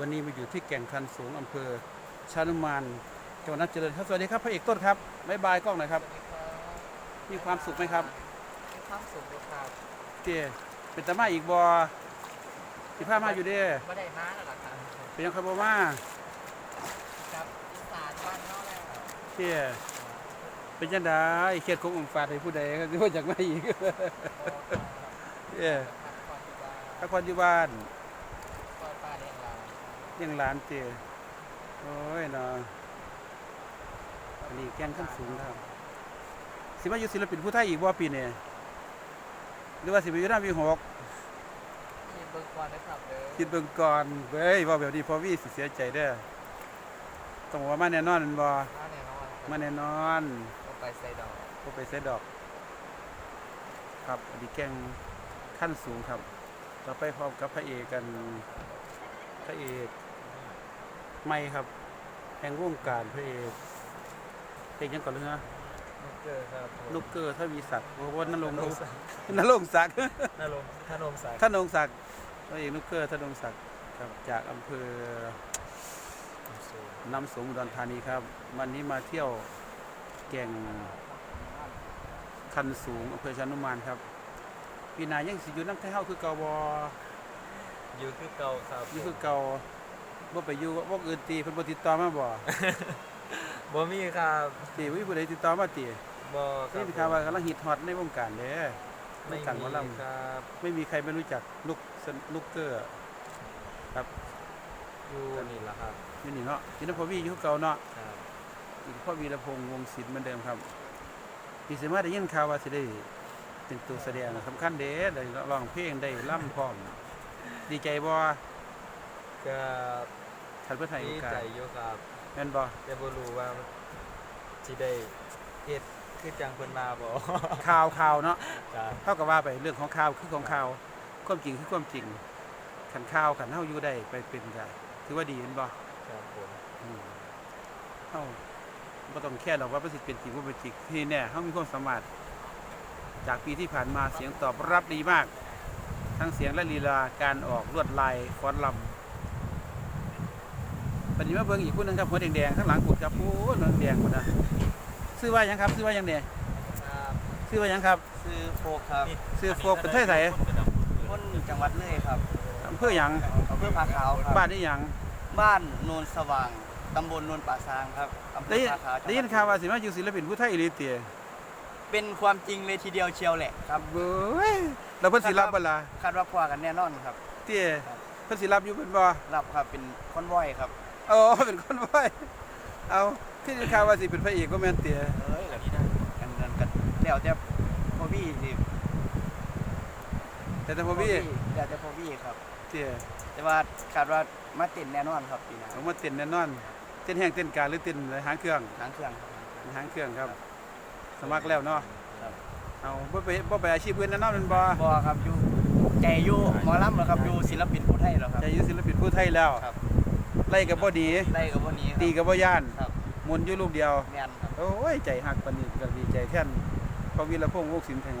วันนี้มาอยู่ที่แก่งคันสูงอำเภอชานุมานจังหวัดนักเจริญครับสวัสดีครับพระเอกต้นครับบ๊ายบายกล้องหน่อยครับ มีความสุขไหมครับมีความสุขเลยครับเจ้เป็นตามาอีกบอสิพามาอยู่เด้ไม่ได้มาแล้วล่ะครับเป็นยังครับบ่มากับอีสานบ้านนอกแล้วเจ้เป็นจังไดเขียดคงองฝาดให้ผู้ใดก็สิว่าจากมาอีกเจ้พักผ่อนดีกว่าพักผ่อนอยู่บ้าน ปล่อยปลาเลี้ยงเรา เลี้ ยงหลานเจ้โอ้ยเนาะอันนี้แก่งขั้นสูงครับสิมาอยู่ศิลปินผู้ไทยอีกบ่ปีนี้หรือว่าสิไปอยู่หน้าวีหกทีมเบิร์กอนนะครับเด้อคิดเบิ่งก่อนเว้ยว่าแบบนี้พอวีสิเสียใจเด้อต้องบอกว่ามาแน่นอนแม่นบ่มาแน่นอนมาแน่นอนก็ไปใส่ดอกบ่ไปเสียดอก ครับอันนี้แก่งขั้นสูงครับ ต่อไปพร้อมกับพระเอกกันพระเอก ไม่ครับ แห่งวงการพระเอกเพลงยังก่อนเลยนะนุกเกอร์ครับลูกเกอร์ทวีศักดิ์โอ้โหนรงค์นรงค์ศักดิ์นรงค์ศักดิ์นาลมท่านมสายท่านรงค์ศักดิ์พระเอกลูกเกอร์ท่านรงค์ศักดิ์ครับจากอำเภอน้ำสงอุดรธานีครับ วันนี้มาเที่ยวแก่งคันสูงอำเภอชานุมานครับปีหนายังสิอยู่น้ำไทยเฮาคือเก่าบ่อยู่คือเก่าครับอยู่คือเก่า บ่ไปอยู่วงอื่นตีเพิ่นบ่ติดต่อมาบ่บ่มีครับตีวิผู้ใดติดต่อมาตีบ่ครันี่บเป็นข่าวว่ากำลังฮิตฮอตในวงการเด้ไม่วงการหมอมีลำครับ ไม่มีใครไม่รู้จักลูกสนลูกเกอร์ครับอยู่นี่ล่ะครับอยู่นี่เนาะที่นพวีอยู่คือเก่าเนาะครับอีกพ่อวีรพงษ์วงศิลป์เหมือนเดิมครับพี่สิมาได้ยินข่าวว่าสิได้เป็นตัวแสดงสำคัญเด้ได้ร้องเพลงได้ล่ำพร้อม ดีใจบ่ก็ ท่านเพื่อไทยโอดีกาใจสอยู่ครับแม่นบ่แต่บ่รู้ว่าสิได้เฮ็ดคือจังเพิ่นมาบ่ ข่าวข่าวเนาะครับเท่ากับว่าไปเรื่องของข่าวคือของข่าวความจริงคือความจริงขันข่าวขันเฮาอยู่ได้ไปเป็นก็ถือว่าดีแม่นบ่ครับผมอืมเฮาบ่ต้องแค่หรอกว่าประสิทธิ์เป็นจริงบ่เป็นจริงที่แน่เฮามีความสามารถ จากปีที่ผ่านมาเสียงตอบรับดีมาก ทั้งเสียงและลีลาการออกลวดลายฟ้อนลำ ปันนี้มาเบิ่งอีกผู้หนึงครับหัวแดงๆข้างหลังกุดครับโอ้ยหัวแดงหมดนะซื้อว่าหยังครับซื้อว่าหยังเนี่ยครับซื้อว่าหยังครับซื้อโฟกครับซื้อโฟกเป็นไทยไสคนจังหวัดเลยครับอำเภอหยังอำเภอผาขาวครับบ้านนี่หยังบ้านโนนสว่างตำบลโนนป่าซางครับอำเภได้อยินผาขาวจังหวัดได้ยินข่าวว่าสิมาอยู่ศิลปินผู้ไทยอีหลีเตียเป็นความจริงเลยทีเดียวเชียวแหละครับเบ้ยแล้วเพิ่นสิรับบ่ล่ะคาดว่าพอกันแน่นอนครับเตียเพิ่นสิรับอยู่เป็นบ่รับครับเป็นคอนวอยครับ โอ้เป็นคนไว้เอาที่ได้ข่าวว่าสิเป็นพระเอกบ่แม่นเตียเอ้ยกันกันกันกันแล้วแต่พ่อพี่สิแต่แต่พ่อพี่แล้วแต่พ่อพี่ครับ เตียแต่ว่าคาดว่ามาเต้นแน่นอนครับปีหน้าผมมาเต้นแน่นอนเต้นแห้งเต้นการหรือเต้นหางเครื่องหางเครื่องครับหางเครื่องครับ สมัครแล้วเนาะครับเอาบ่ไปบ่ไปอาชีพอื่นแน่นอนแมันบ่บอครับอยู่ใจอยู่หมอลำเหรอครับอยู่ศิลปินผู้ไทยเหรอครับใจอยู่ศิลปินผู้ไทยแล้วครับ ไล่กับบ่ดี ได้กับวันนี้ครับตีกับบ่ย่านครับ หมุนอยู่รูปเดียว แมนครับ โอ้ย ใจหักปานนี้ก็ดีใจแท่นพอวีรพงษ์วงศิลป์แท้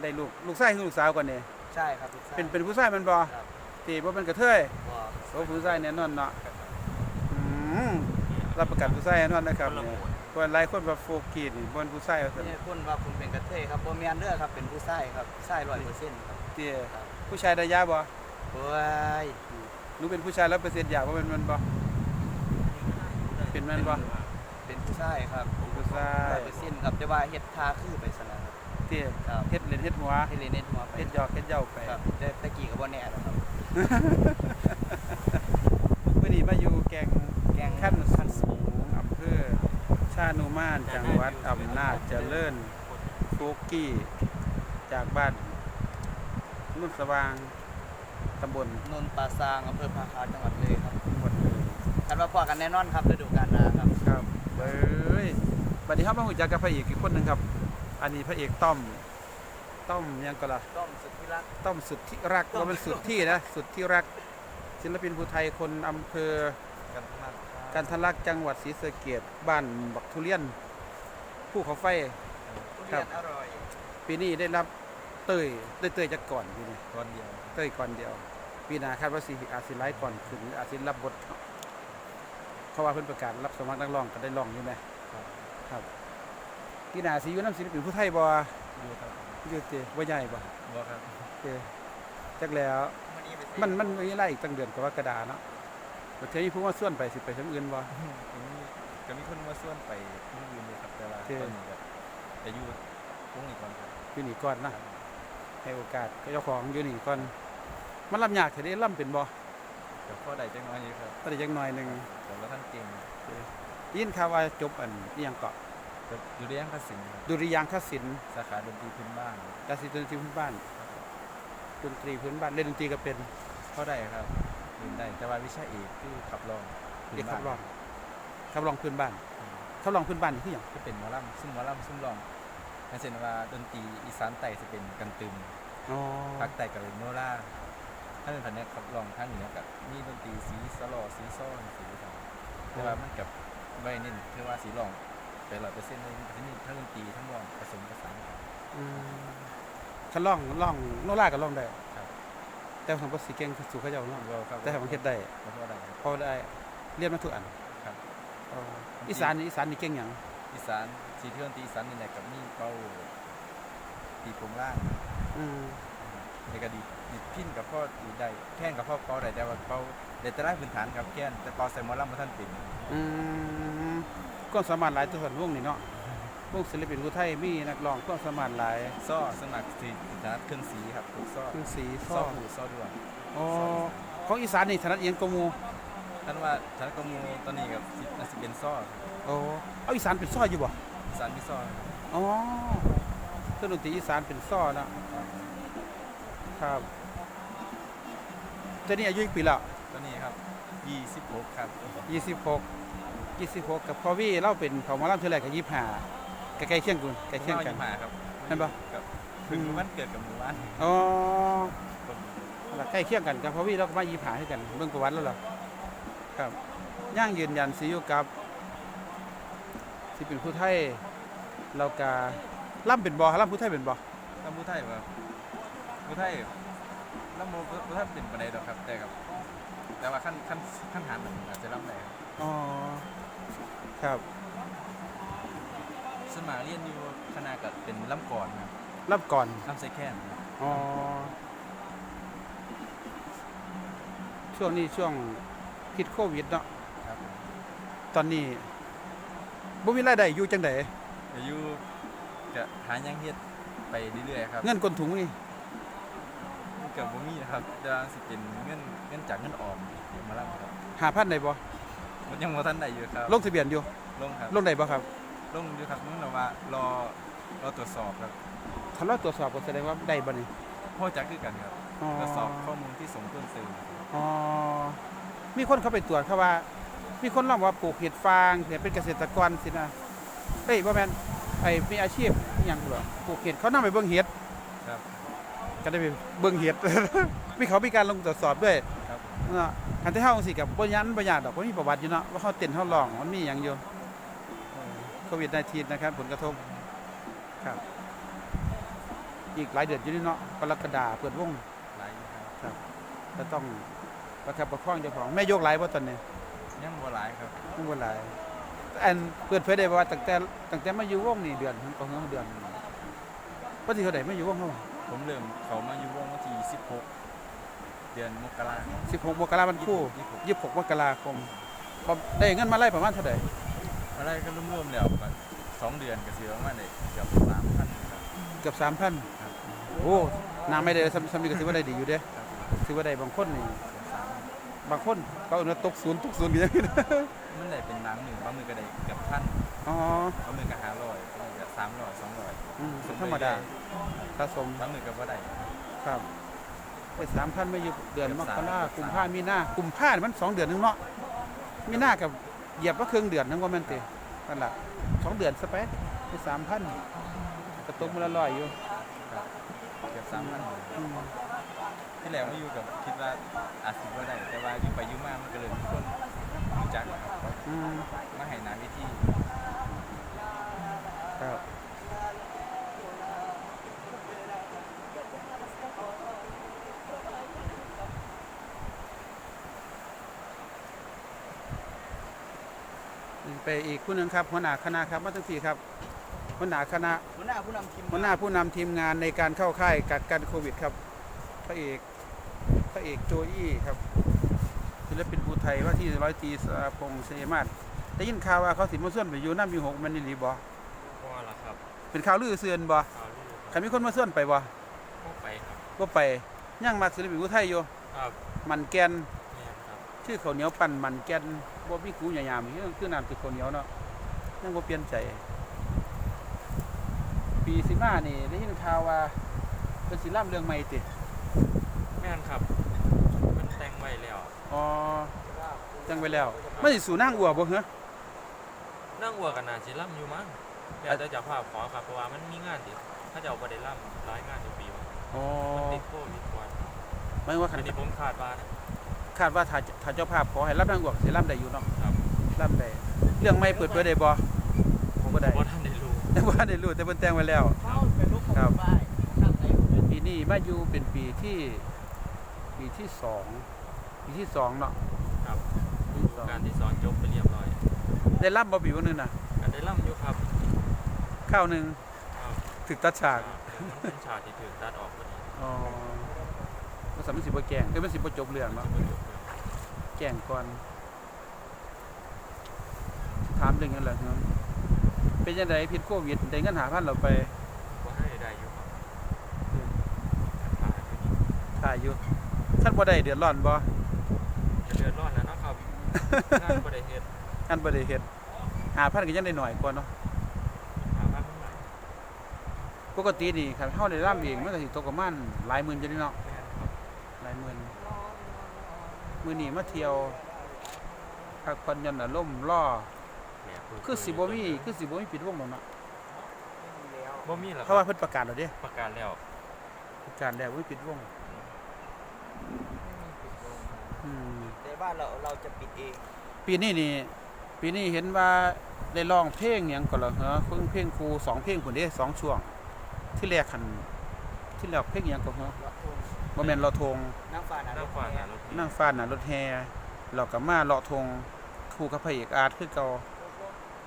ได้ลูกลูกชายคือลูกสาวก่อนนี่ใช่ครับทุกท่าเป็นเป็นผู้ชายแมันบ่ครับตีบ่เป็นกระเทยบอโอ้ผู้ชายแน่นอนเนาะอืมรับประกันผู้ชายแน่นอนนะครับเนี่ยคนหลายคนว่าโฟกีนี่บ่เป็นผู้ชายว่าซั่นนี่คุณว่าผมเป็นกระเทยครับบ่แม่นเด้อครับเป็นผู้ชายครับชาย100%ครับ เตี้ยผู้ชายได้ยาบ่โอ้ย หนูเป็นผู้ชายแล้วเปอร์เซ็นต์ยาบ่แม่นมันบ่เป็นแม่นบ่เป็นผู้ชายครับเป็นผู้ชาย100%ครับแต่ว่าเฮ็ดทาคือไปซะแล้วครับเตี้ยครับเฮ็ดเล่นเฮ็ดหัวเฮ็ดเล่นเฮ็ดหัวไปเฮ็ดหยอกเฮ็ดเหย้าไปครับแต่ตะกี้ก็บ่แน่แล้วครับมื่อนี้มาอยู่แกงแกงขั้นขั้นสูงอำเภอชานุมานจังหวัดอำนาจเจริญโฟกี้จากบ้านนุ่นสว่าง ตำบลนนท์ป่าซางอำเภอพาคาจังหวัดเลยครับหมดเลยคาดว่าพอกันแน่นอนครับฤดูกาลหน้าครับ ครับเอ้ยบัดนี้ครับมาหูจักกับพระเอกอีกคนหนึ่งครับ อันนี้พระเอกต้อม ต้อมยังก็ล่ะต้อมสุดที่รัก ต้อมสุดที่รักว่ามันสุดที่นะ สุดที่รัก ศิลปินภูไทยคนอำเภอกันทั้งนั้นกันทะลักจังหวัดศรีสะเกษบ้านบักทุเรียน ผู้เขาไฟ ทุครัเรีบยนอร่อย ปีนี้ได้รับ เตยได้เตยจากก่อนปีนี้ก่อนเดียว เตยก่อนเดียวปีหน้าคาดว่าสิอาจสิไล่ก่อนขึ้นหรืออาจสิรับบทเพราะว่าเพิ่นประกาศรับสมัครนักร้องก็ได้ร้องอยู่นะครับ ครับปีหน้าสิอยู่นำศิลปินผู้ไทยบ่ดูครับอยู่ติบ่ใหญ่บ่บ่ครับเด้จักแล้วมันมันมีอะไรอีกตั้งเดือนกรกฎาเนาะประเทศนี้พูดว่าส่วนไปสิไปทางอื่นบ่ก็มีก็มีคนมาส่วนไปที่อื่นเลยครับแต่ว่าโอเคตอนนี้ก็จะอยู่ตรงนี้ก่อนครับอยู่นี่ก่อนนะ ให้โอกาสกับเจ้าของอยู่นี่ก่อนมันลำยากแท้เด้ล่ำเป็นบ่แต่พ่อใดจังน้อยอยู่ครับตอนนี้จักหน่อยหนึงแต่ว่าท่านเก่งยินข่าวว่าจบอันอีหยังเกาะก็อยู่เรียงภาษีครับดุริยางคศิลป์สาขาดนตรีพื้นบ้านดาศิลป์ดนตรีพื้นบ้านดนตรีพื้นบ้านเล่นดนตรีก็เป็นพ่อใดครับเรียนได้แต่ว่าวิชาเอกคือขับร้องเด็กขับร้องขับร้องพื้นบ้านขับร้องพื้นบ้านนี่คือหยังก็เป็นหมอลำซุ่มหมอลำซุ่มร้อง นั่นเช่นว่าดนตรีอีสานใต้จะเป็นกันตึมอ๋อภาคใต้ก็เป็นโนราถ้าเป็นพันธุ์เนี้ยขับร้องทางเหนือกับมีดนตรีสีสลอสีซ้อนสีต่างแต่ว่ามันกับไว้เน้นคือว่าสีร้องไปร้อยเปอร์เซ็นต์เลยที่นี่ทั้งดนตรีทั้งร้องผสมผสานกันอืมคันร้องร้องโนราก็ร้องได้ครับแต่ผมบ่สิเก่งคือสู่เขาเจ้าเนาะเราครับแต่ผมเฮ็ดได้เพราะว่าอะไรครับพอได้เรียนมาทุกอันครับอ๋ออีสานนี่อีสานนี่เก่งหยังอีสาน สีเทือนตีอีสานนี่แหละกับมีเป้าตีโครงล่างอืมในกระดีดีพินกับพ่อดีได้แข่งกับพ่อเป้าได้แต่ว่าเป้าเด็ดแต่ได้พื้นฐานครับแค่นแต่เป้าใส่หมอลำมาท่านเป็นอืมก็สามารถหลายตัวส่วนวงนี่เนาะวงศิลปินผู้ไทยมีนักร้องก็สามารถหลายซ้อสมัครสีถนัดเครื่องสีครับถูกซ้อคือสีซ้ซ้ออหูซ้อด้วงอ๋อของอีสานนี่ถนัดเอียงกว่าหมู่ท่านว่าท่านก็มูตอนนี้กับสิน่าสิเป็นซ้อครับโอ้เอาอีสานเป็นซ้ออยู่บ่อี สานพี่ซ้อครับอ๋อเครื่องดนตรีอีสานเป็นซ้อเนาะครับแต่นี่อายุกี่ปีแล้วตอนนี้ครับ26ครับ26 26กับพ่อวี่เราเป็นเขามาล่ำเท่าไหร่กับ25ใกล้ๆเคียงกันใกล้เคียงกันมาครับเห็นปะกับเพิ่งวันเกิดกับหมู่บ้านอ๋อคนนั่นล่ะใกล้เคียงกันกับพ่อวี่เราก็มา25ให้กันเบิ่งประวัติแล้วล่ะครับย่างยืนยันสิอยู่กับ สิเป็นผู้ไทยเราก็ล่ำเป็นบ่ล่ำผู้ไทยเป็นบ่ลำพูไทยบ่พูไทยลำโมพูไทยเป็นปานใดดอกครับ แต่กับ แต่ว่าขั้นขั้นขั้นฐานมันอาจจะลำได้ครับอ๋อครับสวนมากเรียนอยู่คณะกับเป็นลำก่อนครับรับก่อนลำไซแคนครับอ๋อช่วงนี้ช่วงพิษโควิดเนาะครับผมตอนนี้ บ่มีรายได้อยู่จังไดอายุก็หาหยังเฮ็ดไปเรื่อยๆครับเงินกนถุงนี่กับบ่มีนะครับแต่ว่าสิเป็นเงินเงินจากเงินออมเดี๋ยวมาลำครับ5,000ได้บ่มันยังบ่ทันได้อยู่ครับลงทะเบียนอยู่ลงครับลงได้บ่ครับลงอยู่ครับนั่นแหละว่ารอรอตรวจสอบครับถ้าเราตรวจสอบก็แสดงว่าได้บ่นี่พ่อจักคือกันครับอ๋อตรวจสอบข้อมูลที่สมควรสื่ออ๋อมีคนเข้าไปตรวจเขาว่า มีคนร้องว่าปลูกเห็ดฟางเนี่ยเป็นเกษตรกรสินะเอ้ยบ่แม่นไอ้มีอาชีพอหยังบ่ปลูกเห็ดเขานำไปเบิ่งเห็ดครับ ก็ได้ไปเบิ่งเห็ด มีเขามีการลงตรวจสอบด้วยครับ เนาะคันที่เฮาจังซี่ก็บ่ยันบ่ยากดอกบ่มีประวัติอยู่เนาะว่าเฮาเต้นเฮาร้องมันมีหยังอยู่โควิด19นะครับ ผลกระทบครับ อีกหลายเดือนอยู่นี่เนาะกรกฎาเปิดวงหลายอยู่ครับก็ต้องประคับประคองเจ้าของแม่โยกหลายบ่ตอนนี้ ยังบ่หลายครับมันบ่หลายอันเปิดเผยได้บ่ว่าตั้งแต่ตั้งแต่มาอยู่วงนี่เดือนก็เฮือเดือนว่าสิเท่าใดมาอยู่วงเฮาผมเริ่มเขามาอยู่วงวันที่16 เดือนมกราคม16มกราคมวันคู่26มกราคมบ่ได้เงินมาไล่ประมาณเท่าใดอะไรก็รวมๆแล้วก็สองเดือนก็สิประมาณได้เกือบ3,000ครับเกือบครับ3,000โอ้นาไม่ได้ซ้ำซ้ำนี่ก็ถือว่าได้ดีอยู่เด้ครับถือว่าได้บางคนนี่เกือ บ3,000บางคนเขาเอาเงินตกศูนย์ตกศูนย์ก็ยังมีนะมันได้เป็นบางมือบางมือก็ได้เกือบพันอ๋อบางมือก็500บางมือก็300 200อืมธรรมดาสะสมบางมือก็บ่ได้ครับไปสามพันไม่อยู่เดือนเกืมอบกสามราเกือบกุมสามภามีนากุมภามันสองเดือนนึงเนาะมีนากับเหยียบว่าครึ่งเดือนนึงว่าแม่นตินั่นล่ะสองเดือนสเปซไปสามพันกระตุกมันละร้อยอยู่ครับเกือบ3,000อืม ที่แล้วไม่อยู่กับคิดว่าอาจสิบ่าได้แต่ว่าอยู่ไปยุ่มากมันก็เลยมีคนรู้จักรับมาให้น้ำวิธีครับ ไปอีกผู้หนึ่งครับหัวหน้าคณะครับมาตั้งทีครับหัวหน้าคณะหัวหน้าผู้นำทีมหัวหน้าผู้นำทีมงานในการเข้าค่ายกักกันโควิดครับพระเอก พระเอกโจอี้ครับศิลปินภูไทยว่าที่ร้อยตรีสรพงษ์เสมาศได้ยินข่าวว่าเขาสิมาส่วนไปอยู่น้ำอยู่หกมันนี่หรือบ่พอละครับเป็นข่าวลือเสือนบ่ข่าวลือใครมีคนมาส่วนไปบ่พวกไปครับบ่ไปย่างมักศิลปินภูไทยอยู่ครับมันแกนเนี่ยครับชื่อข้าวเหนียวปั่นมันแกนบ่มีกูหยามๆคือคือน้ำติดข้าวเหนียวเนาะยังบ่เปลี่ยนใจ ปีสิมานี่ได้ยินข่าวว่าเป็นศิลป์เรื่องใหม่ติแม่นครับ มันแต่งไว้แล้ว อ๋อจังไปแล้วมันสิสู่นางอัวบ่เหรอ นั่งวัวกันนาจิล่ำอยู่มั้งแต่แต่จะภาพขอครับเพราะว่ามันมีงานดิถ้าจะเอาไปได้ล่ำร้ายงานทุกปีวะอ๋อมันติดโควิดกว่าหมายว่าคัอันนนี้ผมคาดว่านะ คาดว่าถ้าถ้าเจ้าภาพขอให้รับนางอัวก็สิรับได้อยู่เนาะครับ รับได้เรื่องใหม่เปิดเผยได้บ่ผมบ่ได้ว่าท่านได้รู้แต่ว่าได้รู้แต่เพิ่นแต่งไว้แล้ว เข้าไปลุกครับไปนั่งไหนปีนี้มาอยู่เป็นปีที่ปีที่สอง ปีที่สองเนาะครับปีที่สองการที่สอนจบไปเรียบร้อยได้รับบ่ปีวันนึงน่ะการได้ล่ำอยู่ครับข้าวหนึงครับถึกตัดฉากมันเป็นฉากที่ถูกตัดออกพอดีอ๋อมันสามารถสิบ่แกล้งคือมันสิบ่จบเรื่องเนาะจะไม่จบเลยแกล้งก่อน ถามเรื่องนั้นแหละครับเป็นยังไงพิษโควิดได้เงินหาพันเราไปว่าให้ได้อยู่ครับถ่ายไปนี่ถ่ายอยู่ท่านบ่ได้เดือดร้อนบ่จะเดือดร้อนแล้วเนาะครับงานบริเหตุท่านบ่ได้เฮ็ดหาพันก็ยังได้หน่อยกว่าเนาะหาภาพไม่ไหวปกตินี่ครับเฮาได้ร่ำเองมันก็สิตกประมาณหลายหมื่นจังนี้เนาะแม่นครับหลายหมื่นมื้อนี้มาเที่ยวพักผ่อนหย่อนอารมณ์ล่อแหมคือสิบ่มีคือสิบ่มีปิดวงดอกเนาะบ่มีหรอกเพราะว่าเพิ่นประกาศแล้วเด้ประกาศแล้วประกาศแล้วว่าปิดวงอืม แต่บ้านเราเราจะปิดเอง ปีนี้นี่ ปีนี้เห็นว่าได้ร้องเพลงหยังก่อนเหรอเหรอเพิ่งเพลงครูสองเพลงพุ่นเด้สองช่วง ที่แรกคันที่แรกเพลงหยังก่อนเหรอรถทงบ่แม่นเลาะทงนั่งฟ้านะนั่งฝันนะรถนั่งฟ้าหน้ารถแฮเราก็มาเลาะทงคู่กับพระเอกอาร์ตคือเก่า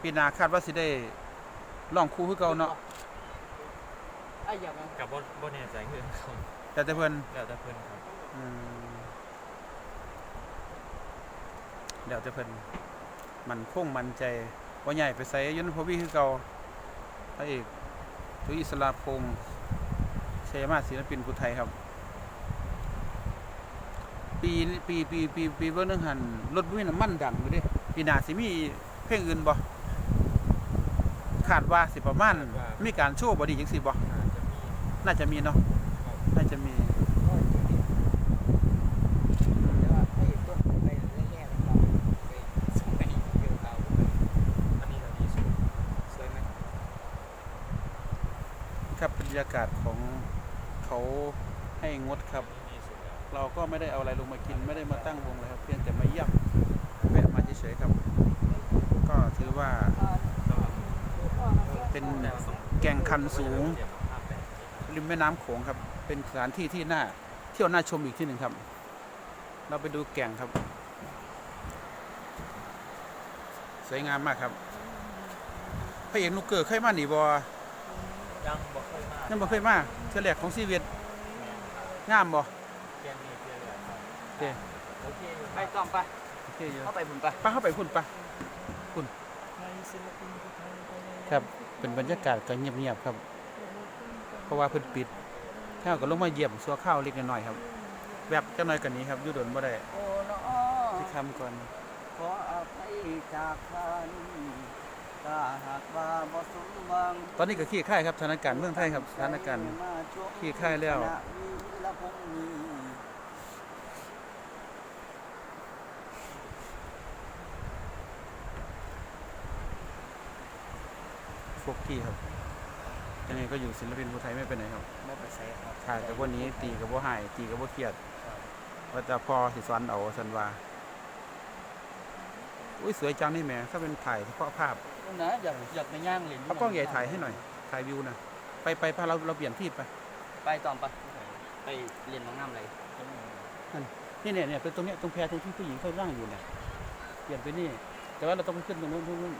ปีหน้าคาดว่าสิได้ร้องคู่คือเก่าเนาะไอ้อย่างนั้นกับบ่บ่แน่ใจคือเขาแต่แต่เพิ่นแล้วแต่เพิ่นครับ อืม แล้วแต่เพิ่นมันคงมั่นใจว่าใหญ่ไปใส่ยนต์พวีคือเก่าพระเอกตุอิสลาพงษ์เชยมาศศิลปินผู้ไทยครับ ปีปีปีปีปีเบิ่งนึงหันรถบ่มีน้ำมันดังอยู่เด้ปีหน้าสิมีเพลงอื่นบ่คาดว่าสิประมาณมีการโชว์บ่ดีจังซี่บ่อาจจะมีน่าจะมีเนาะน่าจะมี แต่ว่าไอ้ต้นไปแรกๆเราไปส่งไปเกี่ยวเขา อันนี้เราดีสุด สวยไหม ครับบรร ยากาศของเขาให้งดครับ เราก็ไม่ได้เอาอะไรลงมากินไม่ได้มาตั้งวงเลยครับ เพียงแต่มาเยี่ยมแวะมาเฉยๆครับ ก็ถือว่าเป็นแก่งคันสูง ริมแม่น้ำโขงครับ เป็นสถานที่ที่น่าเที่ยวน่าชมอีกที่หนึ่งครับ เราไปดูแก่งครับ สวยงามมากครับพระเอกนุกเกอร์เคยมาหนีบอยังบ ยมายังบ่เคยมาเที่ยวแรกของชีวิตงามบ่เพียงนี้เพียงเลยครับโอเคโอเคอยู่ไปต่อไปโอเคอยู่เข้าไปผมไปไปเข้าไปพุ่นไปพุ่นครับเป็นบรรยากาศก็เงียบๆครับ เพราะว่าเพิ่นปิดข้าวก็ลงมาเยี่ยมสัวข้าวเล็กน้อยๆครับ แบบจังหน่อยกันนี้ครับอยู่โดนบ่ได้โอ้น้อที่คำก่อนขออภัยจากท่าน ถ้าหากว่าบ่สมหวังตอนนี้ก็ขี้ค่ายครับสถานการณ์เมืองไทยครับสถานการณ์ขี้คายแล้วพวกพี่ครับยังไงก็อยู่ศิลปินผู้ไทยไม่ไปไหนครับไม่ไปใส่ครับถ่ายแต่วันนี้ตีกับว่าหายตีกับว่าเครียดว่าจะพอสิสอนเอาสันว่า อุ้ยสวยจังนี่แหม่ถ้าเป็นถ่ายเฉพาะภาพ นะอยากอยากไปย่างเหรียญเอากล้องใหญ่ถ่ายให้หน่อย ถ่ายวิวนะไปไปพาเราเราเปลี่ยนที่ไปไปตอมไปไปเรียนมังงามเลยนี่เนี่ยเนี่ยเป็นตรงเนี้ยตรงแพตรงที่ผู้หญิงเขานั่งอยู่เนี่ยเปลี่ยนไปนี่ แต่ว่าเราต้องขึ้นตรงนู้นตรงนู้น